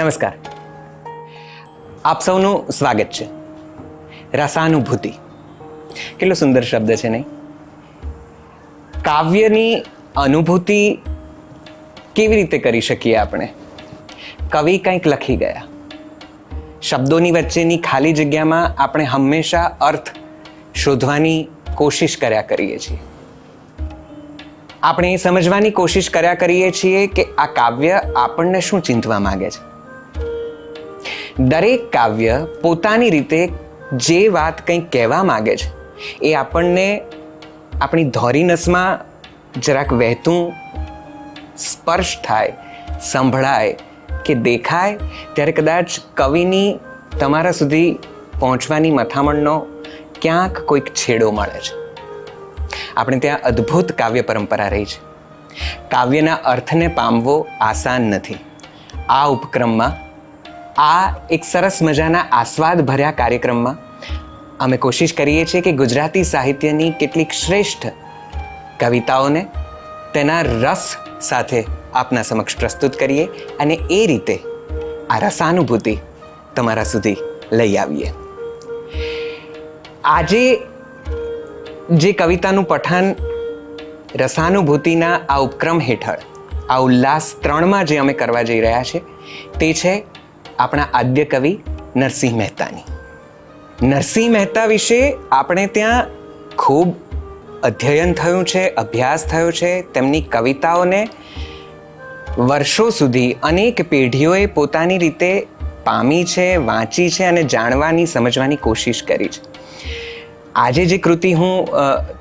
નમસ્કાર. આપ સૌનું સ્વાગત છે. રસાનુભૂતિ. કેટલો સુંદર શબ્દ છે નહીં? કાવ્યની અનુભૂતિ કેવી રીતે કરી શકીએ આપણે? કવિ કંઈક લખી ગયા. શબ્દોની વચ્ચેની ખાલી જગ્યામાં આપણે હંમેશા અર્થ શોધવાની કોશિશ કર્યા કરીએ છીએ. આપણે એ સમજવાની કોશિશ કર્યા કરીએ છીએ કે આ કાવ્ય આપણને શું ચિંતવા માગે છે? દરેક કાવ્ય પોતાની રીતે જે વાત કંઈક કહેવા માગે છે, એ આપણને આપણી ધોરીનસમાં જરાક વહેતું સ્પર્શ થાય, સંભળાય કે દેખાય, ત્યારે કદાચ કવિની તમારા સુધી પહોંચવાની મથામણનો ક્યાંક કોઈક છેડો મળે છે. આપણે ત્યાં અદ્ભુત કાવ્ય પરંપરા રહી છે. કાવ્યના અર્થને પામવો આસાન નથી. આ ઉપક્રમમાં આ એક સરસ મજાના આસ્વાદ ભર્યા કાર્યક્રમમાં અમે કોશિશ કરીએ છીએ કે ગુજરાતી સાહિત્યની કેટલીક શ્રેષ્ઠ કવિતાઓને તેના રસ સાથે આપના સમક્ષ પ્રસ્તુત કરીએ અને એ રીતે આ રસાનુભૂતિ તમારા સુધી લઈ આવીએ. આજે જે કવિતાનું પઠન રસાનુભૂતિના આ ઉપક્રમ હેઠળ, આ ઉલ્લાસ ત્રણમાં જે અમે કરવા જઈ રહ્યા છે તે છે આપણા આદ્ય કવિ નરસિંહ મહેતાની. નરસિંહ મહેતા વિશે આપણે ત્યાં ખૂબ અધ્યયન થયું છે, અભ્યાસ થયો છે, તેમની કવિતાઓને વર્ષો સુધી અનેક પેઢીઓએ પોતાની રીતે પામી છે, વાંચી છે અને જાણવાની, સમજવાની કોશિશ કરી છે. આજે જે કૃતિ હું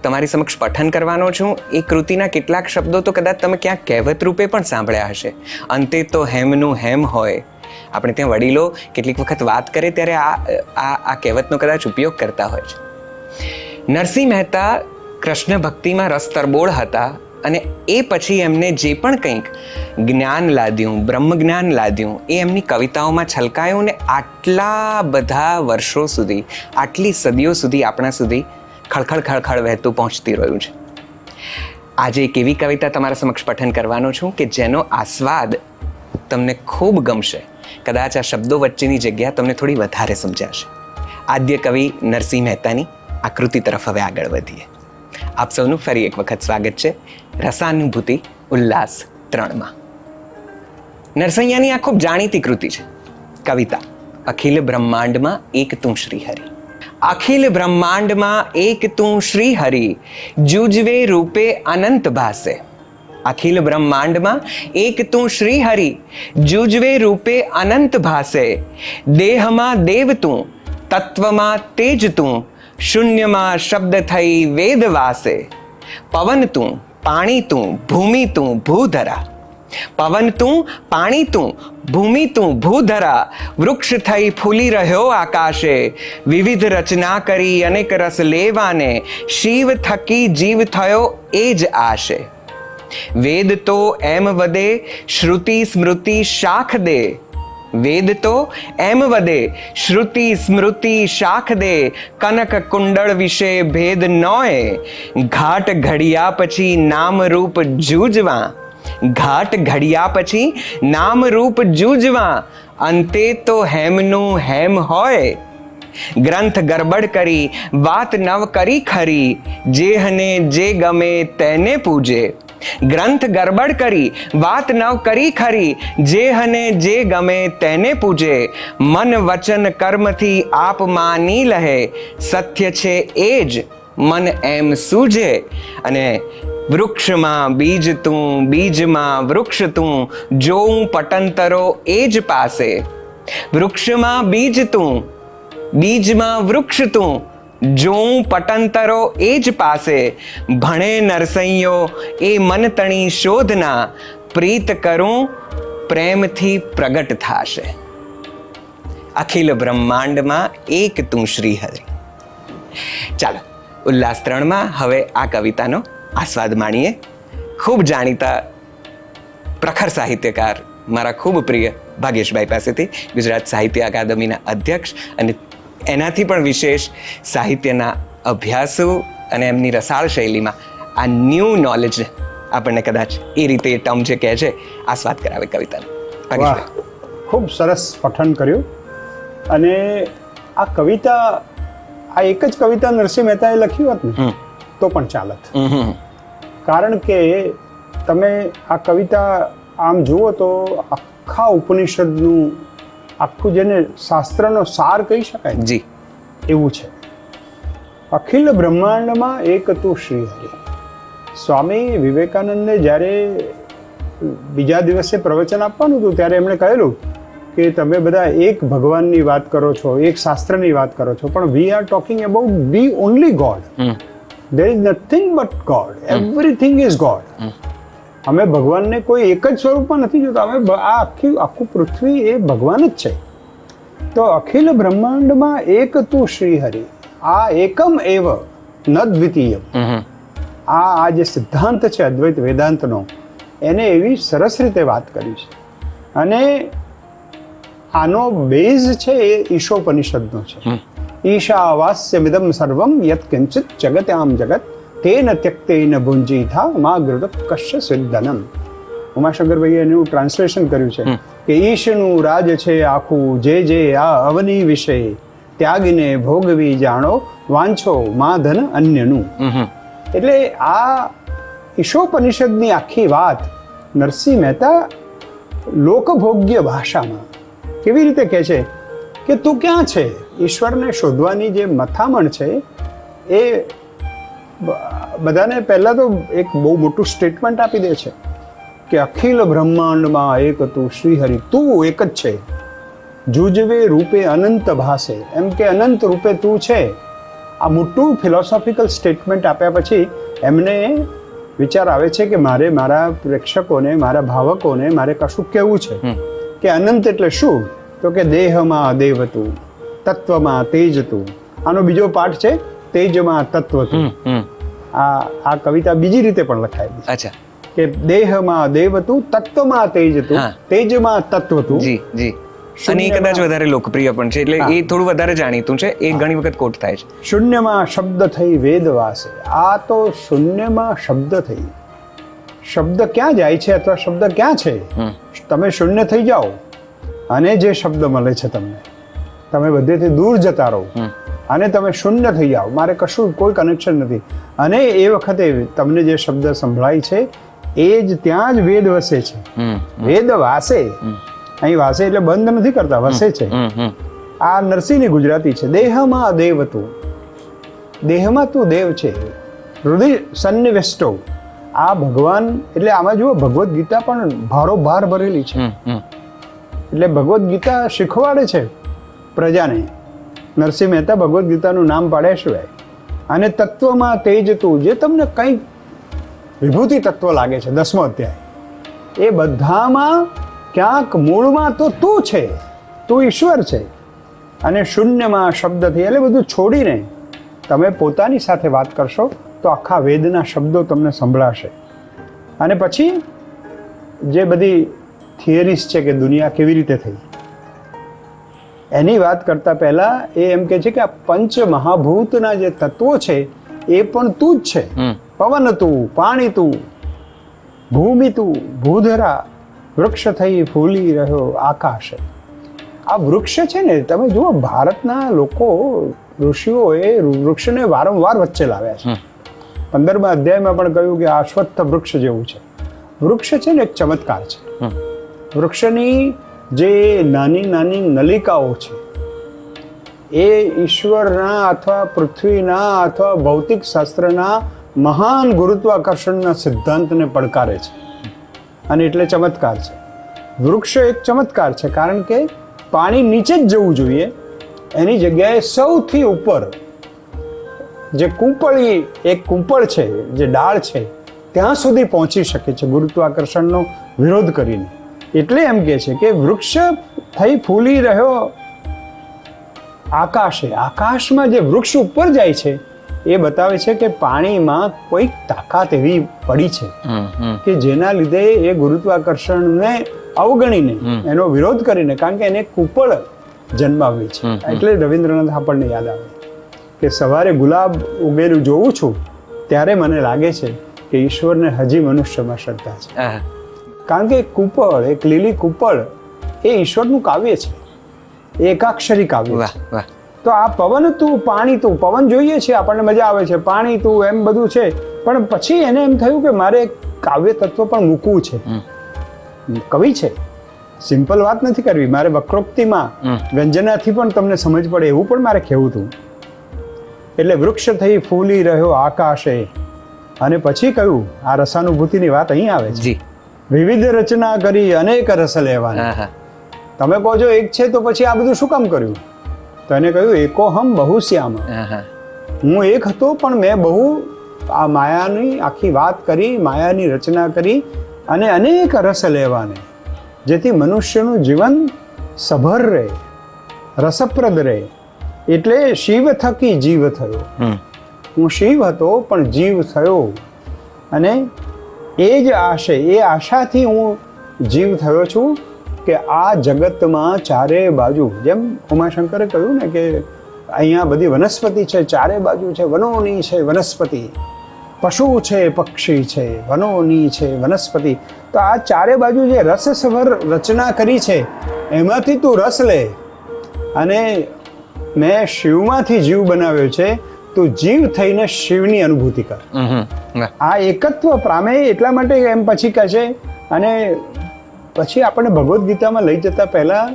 તમારી સમક્ષ પઠન કરવાનો છું, એ કૃતિના કેટલાક શબ્દો તો કદાચ તમે ક્યાંક કહેવત રૂપે પણ સાંભળ્યા હશે. અંતે તો હેમનું હેમ હોય આપણે ત્યાં વડીલો કેટલીક વખત વાત કરે ત્યારે આ આ આ કહેવતનો કદાચ ઉપયોગ કરતા હોય છે. નરસિંહ મહેતા કૃષ્ણ ભક્તિમાં રસ તરબોળ હતા અને એ પછી એમને જે પણ કંઈક જ્ઞાન લાદ્યું, બ્રહ્મ જ્ઞાન લાદ્યું, એ એમની કવિતાઓમાં છલકાયું ને આટલા બધા વર્ષો સુધી, આટલી સદીઓ સુધી આપણા સુધી ખળખળ ખળખળ વહેતું પહોંચતી રહ્યું છે. આજે એક એવી કવિતા તમારા સમક્ષ પઠન કરવાનો છું કે જેનો આસ્વાદ તમને ખૂબ ગમશે. કદાચ આ શબ્દો વચ્ચેની જગ્યા તમને થોડી વધારે સમજાશે. આદ્ય કવિ નરસિંહ મહેતાની આકૃતિ તરફ હવે આગળ વધીએ. આપ સૌનું ફરી એક વખત સ્વાગત છે રસાનુભૂતિ ઉલ્લાસ ત્રણમાં. નરસૈયાની આ ખૂબ જાણીતી કૃતિ છે. કવિતા, અખિલ બ્રહ્માંડમાં એક તું શ્રી હરિ અખિલ બ્રહ્માંડમાં એક તું શ્રી હરિ જુજવે રૂપે અનંત ભાસે. અખિલ બ્રહ્માંડમાં એક તું શ્રી હરિ જુજવે રૂપે અનંત ભાસે. દેહમાં દેવ તું, તત્વમાં તેજ તું, શૂન્યમાં શબ્દ થઈ વેદ વાસે. પવન તું, પાણી તું, ભૂમિ તું, ભૂધરા. પવન તું, પાણી તું, ભૂમિ તું, ભૂધરા. વૃક્ષ થઈ ફૂલી રહ્યો આકાશે. વિવિધ રચના કરી અનેક રસ લેવાને. શિવ થકી જીવ થયો એ જ આશે. વેદ તો એમ વધે શ્રુતિ સ્મૃતિ શાખ દે. વેદ તો એમ વધે શ્રુતિ સ્મૃતિ શાખ દે. કનક કુંડળ વિશે ભેદ નોય. ઘાટ ઘડિયા પછી નામ રૂપ જૂજવા. ઘાટ ઘડિયા પછી નામ રૂપ જૂજવા. અંતે તો હેમનું હેમ હોય. ગ્રંથ ગરબડ કરી, વાત નવ કરી ખરી. જેહને જે ગમે તેને પૂજે. ગ્રંથ ગરબડ કરી, વાત ન કરી ખરી, જે હને જે ગમે તેને પૂજે. મન વચન કર્મથી આપ માની લહે, સત્ય છે એ જ, મન એમ સૂજે. અને વૃક્ષમાં બીજ તું, બીજમાં વૃક્ષ તું, જોઉં પટંતરો એ જ પાસે. વૃક્ષમાં બીજ તું, બીજમાં વૃક્ષ તું જોઉં પટંતરો એ જ પાસે. ભણે નરસૈયો એ મન તણી શોધના. પ્રીત કરું, પ્રેમથી પ્રગટ થાશે. અખિલ બ્રહ્માંડમાં એક તું શ્રી હરિ ચાલો, ઉલ્લાસ ત્રણમાં હવે આ કવિતાનો આસ્વાદ માણીએ. ખૂબ જાણીતા પ્રખર સાહિત્યકાર, મારા ખૂબ પ્રિય ભાગેશભાઈ પાસેથી ગુજરાત સાહિત્ય અકાદમીના અધ્યક્ષ અને એનાથી પણ વિશેષ સાહિત્યના અભ્યાસો અને એમની રસાળ શૈલીમાં આ ન્યૂ નોલેજ આપણને કદાચ એ રીતે ટર્મ જે કહે છે આસ્વાદ કરાવે કવિતાને. ખૂબ સરસ પઠન કર્યું. અને આ કવિતા આ એક જ કવિતા નરસિંહ મહેતાએ લખી હોત ને તો પણ ચાલત. કારણ કે તમે આ કવિતા આમ જુઓ તો આખા ઉપનિષદનું આખું જેને શાસ્ત્રનો સાર કહી શકાય જી. એવું છે. અખિલ બ્રહ્માંડમાં એક હતું શ્રી હરિ. સ્વામી વિવેકાનંદને જ્યારે બીજા દિવસે પ્રવચન આપવાનું હતું ત્યારે એમણે કહેલું કે તમે બધા એક ભગવાનની વાત કરો છો એક શાસ્ત્રની વાત કરો છો પણ we are talking about be only God there is nothing but God everything is God અમે ભગવાનને કોઈ એક જ સ્વરૂપમાં નથી જોતા. અમે આ આખી આખું પૃથ્વી એ ભગવાન જ છે. તો અખિલ બ્રહ્માંડમાં એક તું શ્રી હરિ આ એકમ એવ ન દ્વિતીય. આ આ જે સિદ્ધાંત છે અદ્વૈત વેદાંતનો એને એવી સરસ રીતે વાત કરી છે. અને આનો બેઝ છે એ ઈશોપનિષદનો છે. ઈશાવાસ્યમિદમ સર્વમ યત કિંચિત જગત આમ જગત તેન ત્યક્તેન ભુંજી મા માગૃત કશ્ય સિદ્ધનમ ઉમાશંકરભાઈએ એનું ટ્રાન્સલેશન કર્યું છે કે ઈશનું રાજ છે આખું જે જે આ અવની વિશે ત્યાગીને ભોગવી જાણો વાંછો મા ધન અન્યનું. એટલે આ ઈશોપનિષદની આખી વાત નરસિંહ મહેતા લોકભોગ્ય ભાષામાં કેવી રીતે કહે છે કે તું ક્યાં છે ઈશ્વરને શોધવાની જે મથામણ છે એ બધાને પહેલાં તો એક બહુ મોટું સ્ટેટમેન્ટ આપી દે છે કે અખિલ બ્રહ્માંડમાં એક તું શ્રીહરિ તું એક જ છે. જુજવે રૂપે અનંત ભાસે. એમ કે અનંત રૂપે તું છે. આ મોટું ફિલોસોફિકલ સ્ટેટમેન્ટ આપ્યા પછી એમને વિચાર આવે છે કે મારે મારા પ્રેક્ષકોને મારા ભાવકોને મારે કશું કહેવું છે. કે અનંત એટલે શું? તો કે દેહમાં દેવ તું તત્વમાં તેજ તું આનો બીજો પાઠ છે તેજમાં તત્વ. આ આ કવિતા બીજી રીતે પણ લખાયેલી અચ્છા. કે દેહમાં દેવ હતું તત્વમાં તેજ હતું તેજમાં તત્વ હતું જી જી. અને એ કદાચ વધારે લોકપ્રિય પણ છે એટલે એ થોડું વધારે જાણીતું છે એ ઘણી વખત કોટ થાય છે. શૂન્યમાં શબ્દ થઈ વેદ વાસે. આ તો શૂન્યમાં શબ્દ થઈ. શબ્દ ક્યાં જાય છે અથવા શબ્દ ક્યાં છે? તમે શૂન્ય થઈ જાઓ. અને જે શબ્દ મળે છે તમને તમે બધેથી દૂર જતા રહો. અને તમે શૂન્ય થઈ જાઓ. મારે કશું કોઈ કનેક્શન નથી. અને એ વખતે તમને જે શબ્દ સંભળાય છે એ જ ત્યાં જ વેદ વસે છે. વેદ વાસે. અહીં વાસે એટલે બંધ નથી કરતા વસે છે. આ નરસિંહની ગુજરાતી છે. દેહમાં દેવ તું. દેહમાં તું દેવ છે. હૃદય સન્નિવેષ્ટો આ ભગવાન એટલે આમાં જુઓ ભગવદ્ ગીતા પણ ભારોભાર ભરેલી છે. એટલે ભગવદ્ ગીતા શીખવાડે છે પ્રજાને. નરસિંહ મહેતા ભગવદ્ ગીતાનું નામ પાડ્યા સિવાય અને તત્વમાં તું જે તમને કંઈક વિભૂતિ તત્વ લાગે છે, દસમો અધ્યાય. એ બધામાં ક્યાંક મૂળમાં તો તું છે, તું ઈશ્વર છે. અને શૂન્યમાં શબ્દથી એટલે બધું છોડીને તમે પોતાની સાથે વાત કરશો, તો આખા વેદના શબ્દો તમને સંભળાશે. અને પછી જે બધી થિયરીઝ છે કે દુનિયા કેવી રીતે થઈ એની વાત કરતા પહેલા એ એમ કે છે કે આ પંચ મહાભૂતના જે તત્વો છે એ પણ તું જ છે. પવન તું પાણી તું ભૂમિ તું ભૂધરા વૃક્ષ થઈ ફૂલી રહ્યો આકાશ. આ વૃક્ષ છે ને તમે જુઓ ભારતના લોકો ઋષિઓએ વૃક્ષને વારંવાર વચ્ચે લાવ્યા છે. પંદરમા અધ્યાયમાં પણ કહ્યું કે આ અશ્વત્થ વૃક્ષ જેવું છે. વૃક્ષ છે ને એક ચમત્કાર છે. વૃક્ષની જે નાની નાની નલિકાઓ છે, એ ઈશ્વરના અથવા પૃથ્વીના અથવા ભૌતિક શાસ્ત્રના મહાન ગુરુત્વાકર્ષણના સિદ્ધાંતને પડકારે છે. અને એટલે ચમત્કાર છે. વૃક્ષ એક ચમત્કાર છે, કારણ કે પાણી નીચે જ જવું જોઈએ. એની જગ્યાએ સૌથી ઉપર જે કૂંપળી, એક કુંપળ છે, જે ડાળ છે, ત્યાં સુધી પહોંચી શકે છે ગુરુત્વાકર્ષણનો વિરોધ કરીને. એટલે એમ કે છે કે વૃક્ષ થઈ ફૂલી રહ્યો આકાશે. આકાશમાં જે વૃક્ષ ઉપર જાય છે એ બતાવે છે કે પાણીમાં કોઈક તાકાત એવી પડી છે. કે જેના લીધે એ ગુરુત્વાકર્ષણને અવગણીને એનો વિરોધ કરીને કારણ કે એને કુપળ જન્માવી છે. એટલે રવિન્દ્રનાથ આપણને યાદ આવે કે સવારે ગુલાબ ઉગેલું જોઉં છું ત્યારે મને લાગે છે કે ઈશ્વરને હજી મનુષ્યમાં શ્રદ્ધા છે. કારણ કે કુપળ એક લીલી કુપળ એ ઈશ્વરનું કાવ્ય છે. એકાક્ષરી કાવ્ય વાહ તો આ પવન તું પાણી તું પવન જોઈએ છે આપણને મજા આવે છે. પાણી તું એમ બધું છે. પણ પછી એને એમ થયું કે મારે કાવ્ય તત્વ પણ મૂકવું છે. કવિ છે. સિમ્પલ વાત નથી કરવી. મારે વક્રોક્તિમાં વ્યંજનાથી પણ તમને સમજ પડે એવું પણ મારે કહેવું હતું. એટલે વૃક્ષ થઈ ફૂલી રહ્યો આકાશે. અને પછી કહ્યું આ રસાનુભૂતિની વાત અહીં આવે છે. વિવિધ રચના કરી અનેક રસ લેવાના. તમે કહો છો એક છે તો પછી આ બધું શું કામ કર્યું? તો એને કહ્યું એકો હમ બહુ શ્યામ. હું એક હતો પણ મેં બહુ આ માયાની આખી વાત કરી માયાની રચના કરી અને અનેક રસ લેવાને જેથી મનુષ્યનું જીવન સભર રહે રસપ્રદ રહે. એટલે શિવ થકી જીવ થયો. હું શિવ હતો પણ જીવ થયો. અને એ જ આશય, એ આશાથી હું જીવ થયો છું કે આ જગતમાં ચારે બાજુ, જેમ ઉમાશંકરે કહ્યું ને કે અહીંયા બધી વનસ્પતિ છે, ચારે બાજુ છે, વનોની છે, વનસ્પતિ. પશુ છે, પક્ષી છે, વનોની છે, વનસ્પતિ. તો આ ચારે બાજુ જે રસસભર રચના કરી છે, એમાંથી તું રસ લે. અને મેં શિવમાંથી જીવ બનાવ્યો છે તું જીવ થઈને શિવની અનુભૂતિ કર. આ એકત્વ પ્રામેય એટલા માટે એમ પછી કહે છે અને પછી આપણને ભગવદ્ ગીતામાં લઈ જતા પહેલા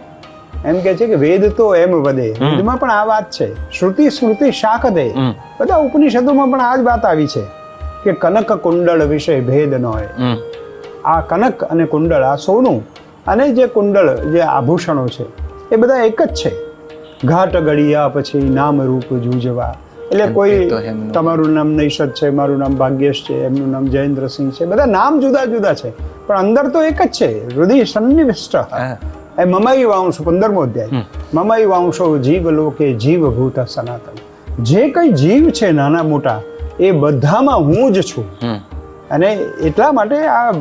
એમ કે છે કે વેદ તો એમ વધે વેદમાં પણ આ વાત છે. શ્રુતિ સ્મૃતિ શાખ દે. બધા ઉપનિષદોમાં પણ આ જ વાત આવી છે કે કનક કુંડળ વિશે ભેદ ન હોય. આ કનક અને કુંડળ આ સોનું અને જે કુંડળ જે આભૂષણો છે એ બધા એક જ છે. ઘાટ ગળિયા પછી નામ રૂપ જૂજવા. એટલે કોઈ તમારું નામ નૈષદ છે મારું નામ ભાગ્યેશ છે એમનું નામ જયેન્દ્રસિંહ છે બધા નામ જુદા જુદા છે. પણ અંદર તો એક જ છે હૃદય સન્નિવિષ્ટ એ મમાઈ વાંશો પંદરમો અધ્યાય. મમાઈ વાંશો જીવ લોકે જીવભૂત સનાતન. જે કંઈ જીવ છે નાના મોટા એ બધામાં હું જ છું. અને એટલા માટે આ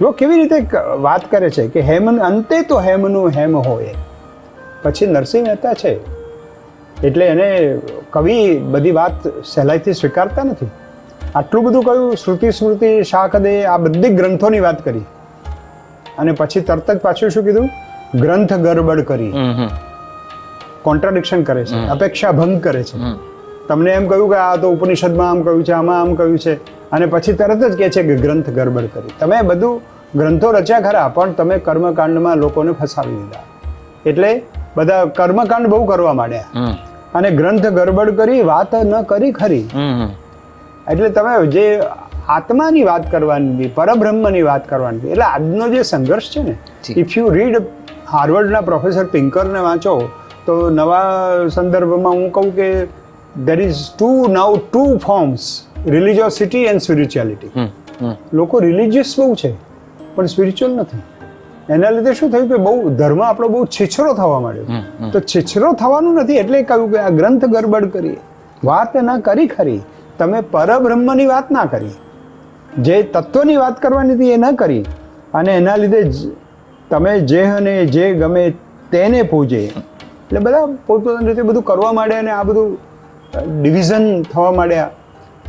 જો કેવી રીતે વાત કરે છે કે હેમન અંતે તો હેમનું હેમ હોય. પછી નરસિંહ મહેતા છે. એટલે એને કવિ બધી વાત સહેલાઈથી સ્વીકારતા નથી. આટલું બધું કહ્યું શ્રુતિ સ્મૃતિ શાકદે આ બધી ગ્રંથોની વાત કરી. અને પછી તરત જ પાછું શું કીધું? ગ્રંથ ગરબડ કરી. કોન્ટ્રાડિક્શન કરે છે અપેક્ષા ભંગ કરે છે. તમને એમ કહ્યું કે આ તો ઉપનિષદમાં આમ કહ્યું છે આમાં આમ કહ્યું છે. અને પછી તરત જ કહે છે કે ગ્રંથ ગરબડ કરી. તમે બધું ગ્રંથો રચ્યા ખરા પણ તમે કર્મકાંડમાં લોકોને ફસાવી દીધા. એટલે બધા કર્મકાંડ બહુ કરવા માંડ્યા. અને ગ્રંથ ગરબડ કરી વાત ન કરી ખરી. એટલે તમે જે આત્માની વાત કરવાની પરબ્રહ્મની વાત કરવાની એટલે આજનો જે સંઘર્ષ છે ને ઇફ યુ રીડ હાર્વર્ડના પ્રોફેસર પિંકરને વાંચો તો નવા સંદર્ભમાં હું કહું કે there is two now two forms religiosity and spirituality લોકો રિલિજિયસ બહુ છે પણ સ્પિરિચ્યુઅલ નથી. એના લીધે શું થયું કે બહુ ધર્મ આપણો બહુ છીછરો થવા માંડ્યો. તો છીછરો થવાનું નથી એટલે કહ્યું કે આ ગ્રંથ ગરબડ કરી વાત ના કરી ખરી. તમે પરબ્રહ્મની વાત ના કરી. જે તત્વની વાત કરવાની હતી એ ન કરી. અને એના લીધે તમે જે અને જે ગમે તેને પૂજે. એટલે બધા પોતપોતાની રીતે બધું કરવા માંડ્યા અને આ બધું ડિવિઝન થવા માંડ્યા.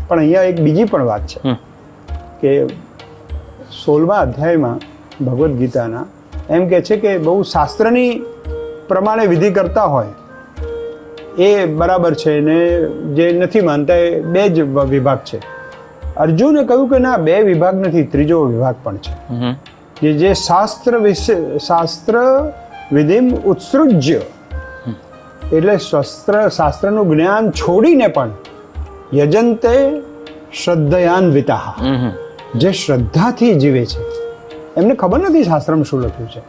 પણ અહીંયા એક બીજી પણ વાત છે. કે સોળમા અધ્યાયમાં ભગવદ્ ગીતાના એમ કે છે કે બહુ શાસ્ત્રની પ્રમાણે વિધિ કરતા હોય એ બરાબર છે ને જે નથી માનતા એ બે જ વિભાગ છે. અર્જુને કહ્યું કે ના બે વિભાગ નથી ત્રીજો વિભાગ પણ છે. જે કે જે શાસ્ત્ર વિશે શાસ્ત્ર વિધિમ ઉત્સૃજ્ય. એટલે શસ્ત્ર શાસ્ત્રનું જ્ઞાન છોડીને પણ યજંતે શ્રદ્ધયાન્વિતા હમ હમ. જે શ્રદ્ધાથી જીવે છે. એમને ખબર નથી શાસ્ત્રમાં શું લખ્યું છે.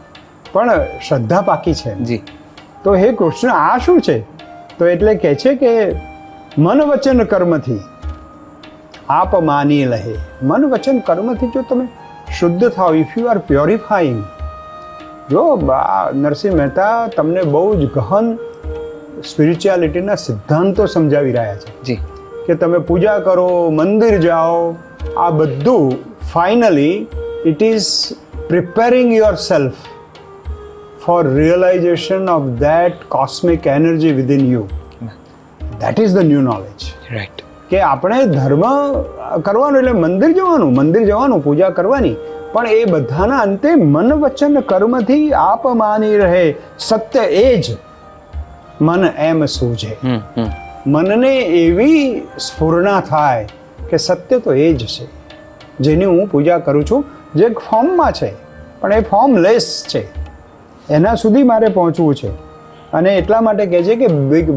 પણ શ્રદ્ધા પાકી છે. જી. તો હે કૃષ્ણ આ શું છે? તો એટલે કહે છે કે મન વચન કર્મથી આપ માની લહે. મન વચન કર્મથી જો તમે શુદ્ધ થાવ ઇફ યુ આર પ્યોરિફાઈંગ જો નરસિંહ મહેતા તમને બહુ જ ગહન સ્પિરિચ્યુઆલિટીના સિદ્ધાંતો સમજાવી રહ્યા છે. જી. કે તમે પૂજા કરો મંદિર જાઓ આ બધું finally it is preparing yourself for realization of that cosmic energy within you that is the new knowledge right કે આપણે ધર્મ કરવાનું એટલે મંદિર જવાનું મંદિર જવાનું પૂજા કરવાની. પણ એ બધાના અંતે મન વચન કર્મથી આપ માની રહે. સત્ય એ જ મન એમ સૂજે. મનને એવી સ્ફૂર્ણા થાય કે સત્ય તો એ જ છે. જેની હું પૂજા કરું છું. જે ફોર્મમાં છે પણ એ ફોર્મલેસ છે. એના સુધી મારે પહોંચવું છે. અને એટલા માટે કહે છે કે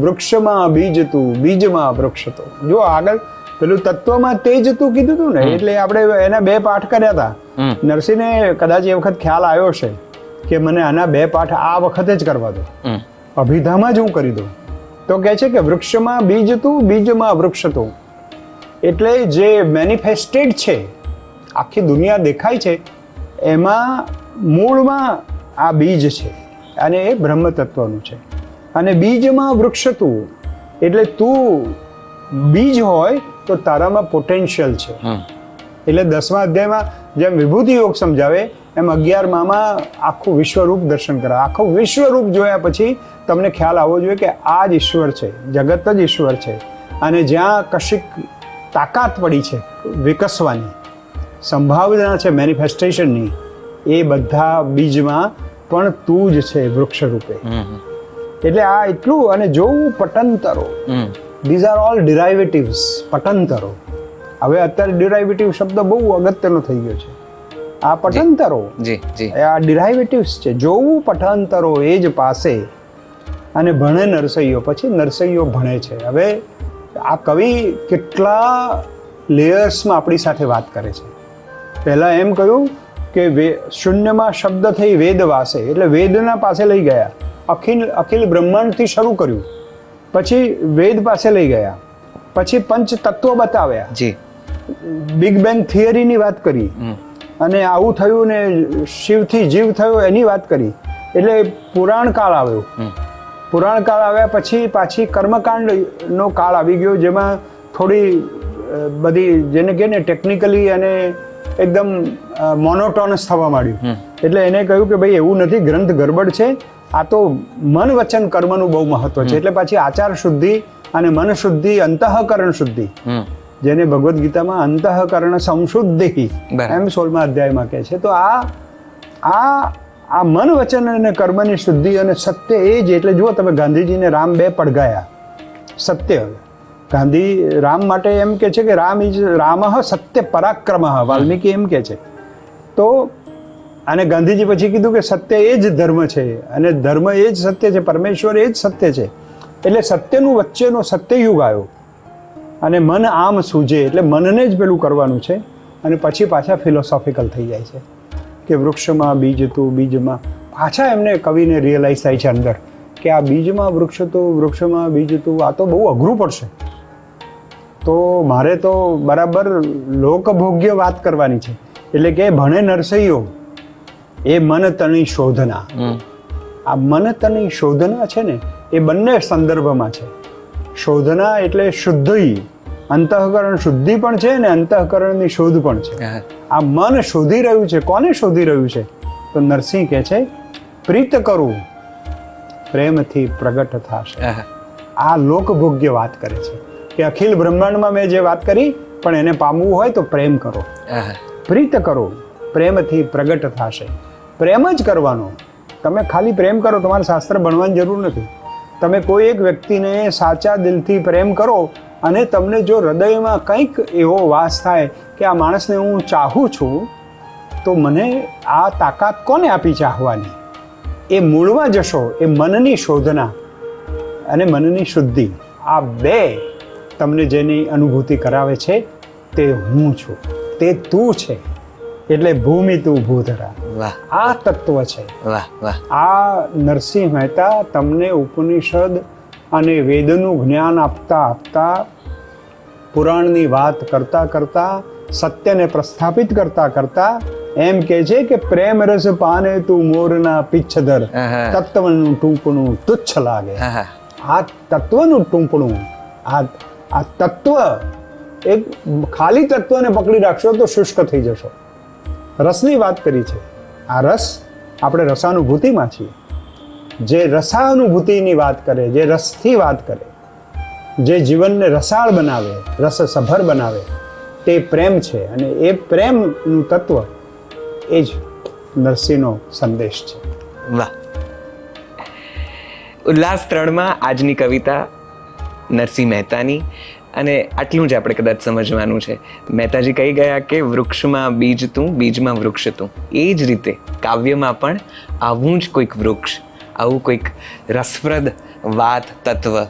વૃક્ષમાં બીજ તું બીજમાં વૃક્ષ તો. જો આગળ પેલું તત્વમાં તેજ તું કીધું હતું ને એટલે આપણે એના બે પાઠ કર્યા હતા. નરસિંહને કદાચ એ વખત ખ્યાલ આવ્યો છે કે મને આના બે પાઠ આ વખતે જ કરવા દો. અભિધામાં જ હું કરી દઉં. તો કહે છે કે વૃક્ષમાં બીજ તું બીજમાં વૃક્ષ તું. એટલે જે મેનિફેસ્ટેડ છે આખી દુનિયા દેખાય છે એમાં મૂળમાં આ બીજ છે અને એ બ્રહ્મ તત્વનું છે. અને બીજમાં વૃક્ષ તું એટલે તું બીજ હોય તો તારામાં પોટેન્શિયલ છે. એટલે દસમા અધ્યાયમાં જેમ વિભૂતિ યોગ સમજાવે એમ અગિયારમાં આખું વિશ્વરૂપ દર્શન કરાવે. આખું વિશ્વરૂપ જોયા પછી તમને ખ્યાલ આવવો જોઈએ કે આ જ ઈશ્વર છે જગત જ ઈશ્વર છે. અને જ્યાં કશીક તાકાત પડી છે વિકસવાની. સંભાવના છે મેનિફેસ્ટેશનની. એ બધા બીજમાં પણ તું જ છે વૃક્ષ રૂપે એટલે આ એટલું અને જોવું પટંતરો. ધીઝ આર ઓલ ડિરાઇવેટિવ્સ પટંતરો. હવે અત્યારે ડિરાઇવેટિવ શબ્દ બહુ અગત્યનો થઈ ગયો છે. આ પટંતરો આ ડિરાઇવેટિવ્સ છે. જોવું પટંતરો એ જ પાસે અને ભણે નરસૈયો. પછી નરસૈયો ભણે છે. હવે આ કવિ કેટલા લેયર્સમાં આપણી સાથે વાત કરે છે. પહેલાં એમ કહ્યું કે વે શૂન્યમાં શબ્દ થઈ વેદ વાસે એટલે વેદના પાસે લઈ ગયા. અખિલ અખિલ બ્રહ્માંડથી શરૂ કર્યું. પછી વેદ પાસે લઈ ગયા. પછી પંચ તત્વો બતાવ્યા. જી. બિગ બેંગ થિયરીની વાત કરી. અને આવું થયું ને શિવથી જીવ થયો એની વાત કરી. એટલે પુરાણ કાળ આવ્યો. પુરાણકાળ પુરાણ કાળ આવ્યા પછી પાછી કર્મકાંડનો કાળ આવી ગયો જેમાં થોડી બધી જેને કહે ને ટેકનિકલી અને એકદમ મોનોટોનસ થવા માંડ્યું. એટલે એને કહ્યું કે ભાઈ એવું નથી ગ્રંથ ગરબડ છે. આ તો મન વચન કર્મનું બહુ મહત્વ છે. એટલે પાછી આચાર શુદ્ધિ અને મન શુદ્ધિ અંતઃકરણ શુદ્ધિ. જેને ભગવદ્ ગીતામાં અંતઃકરણ સંશુદ્ધિ. એમ સોળમા અધ્યાયમાં કહે છે. તો આ આ આ મન વચન અને કર્મની શુદ્ધિ અને સત્ય એ જ. એટલે જુઓ તમે ગાંધીજીને રામ બે પડઘાયા સત્ય ગાંધી રામ માટે એમ કે છે કે રામ ઇઝ રામ સત્ય પરાક્રમ, વાલ્મીકી એમ કે છે. તો અને ગાંધીજી પછી કીધું કે સત્ય એ જ ધર્મ છે અને ધર્મ એ જ સત્ય છે, પરમેશ્વર એ જ સત્ય છે. એટલે સત્યનું વચ્ચેનો સત્યયુગ આવ્યો. અને મન આમ સૂજે, એટલે મનને જ પેલું કરવાનું છે. અને પછી પાછા ફિલોસોફિકલ થઈ જાય છે. કે વૃક્ષમાં બીજ તું બીજમાં, પાછા એમને કવિને રિયલાઇઝ થાય છે અંદર. કે આ બીજમાં વૃક્ષ હતું વૃક્ષમાં, બીજ તું, આ તો બહુ અઘરું પડશે. તો મારે તો બરાબર લોકભોગ્ય વાત કરવાની છે. એટલે કે ભણે નરસૈયો એ મન તણી શોધના. આ મન તની શોધના છે ને એ બંને સંદર્ભમાં છે. શોધના એટલે શુદ્ધિ. અંતઃકરણ શુદ્ધિ પણ છે ને અંતઃકરણની શોધ પણ છે. આ મન શોધી રહ્યું છે કોને શોધી રહ્યું છે? તો નરસિંહ કહે છે પ્રીત કરું પ્રેમથી પ્રગટ થશે. આ લોકભોગ્ય વાત કરે છે. કે અખિલ બ્રહ્માંડમાં મેં જે વાત કરી પણ એને પામવું હોય તો પ્રેમ કરો. પ્રીત કરો પ્રેમથી પ્રગટ થશે. પ્રેમ જ કરવાનો. તમે ખાલી પ્રેમ કરો તમારે શાસ્ત્ર ભણવાની જરૂર નથી. તમે કોઈ એક વ્યક્તિને સાચા દિલથી પ્રેમ કરો અને તમને જો હૃદયમાં કંઈક એવો વાસ થાય કે આ માણસને હું ચાહું છું તો મને આ તાકાત કોને આપી ચાહવાની? એ મૂળમાં જશો એ મનની શોધના અને મનની શુદ્ધિ. આ બે તમને જેની અનુભૂતિ કરાવે છે તે હું છું. તે તું છે. એટલે ભૂમિ તું ભૂધરા. આ તત્વ છે. આ નરસિંહ મહેતા તમને ઉપનિષદ અને વેદનું જ્ઞાન આપતા આપતા પુરાણની વાત કરતા કરતા સત્યને પ્રસ્થાપિત કરતા કરતા એમ કે છે કે પ્રેમ રસ પાને તું મોરના પિચ્છધર. તત્વનું ટૂંપણું તુચ્છ લાગે. આ તત્વનું ટૂંપણું આ આ તત્વ, એક ખાલી તત્વને પકડી રાખશો તો શુષ્ક થઈ જશો. રસની વાત કરી છે. આ રસ આપણે રસાનુભૂતિમાં છીએ. જે રસાનુભૂતિની વાત કરે, જે રસથી વાત કરે, જે જીવનને રસાળ બનાવે, રસસભર બનાવે, તે પ્રેમ છે અને એ પ્રેમનું તત્વ એ જ નરસિંહનો સંદેશ છે. વાહ. ઉલ્લાસ ત્રણમાં આજની કવિતા નરસિંહ મહેતાની. અને આટલું જ આપણે કદાચ સમજવાનું છે. મહેતાજી કહી ગયા કે વૃક્ષમાં બીજ તું, બીજમાં વૃક્ષ તું. એ જ રીતે કાવ્યમાં પણ આવું જ કોઈક વૃક્ષ, આવું કોઈક રસપ્રદ વાત, તત્વ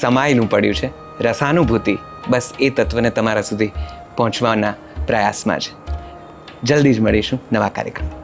સમાયેલું પડ્યું છે. રસાનુભૂતિ બસ એ તત્વને તમારા સુધી પહોંચવાના પ્રયાસમાં છે. જલ્દી જ મળીશું નવા કાર્યક્રમ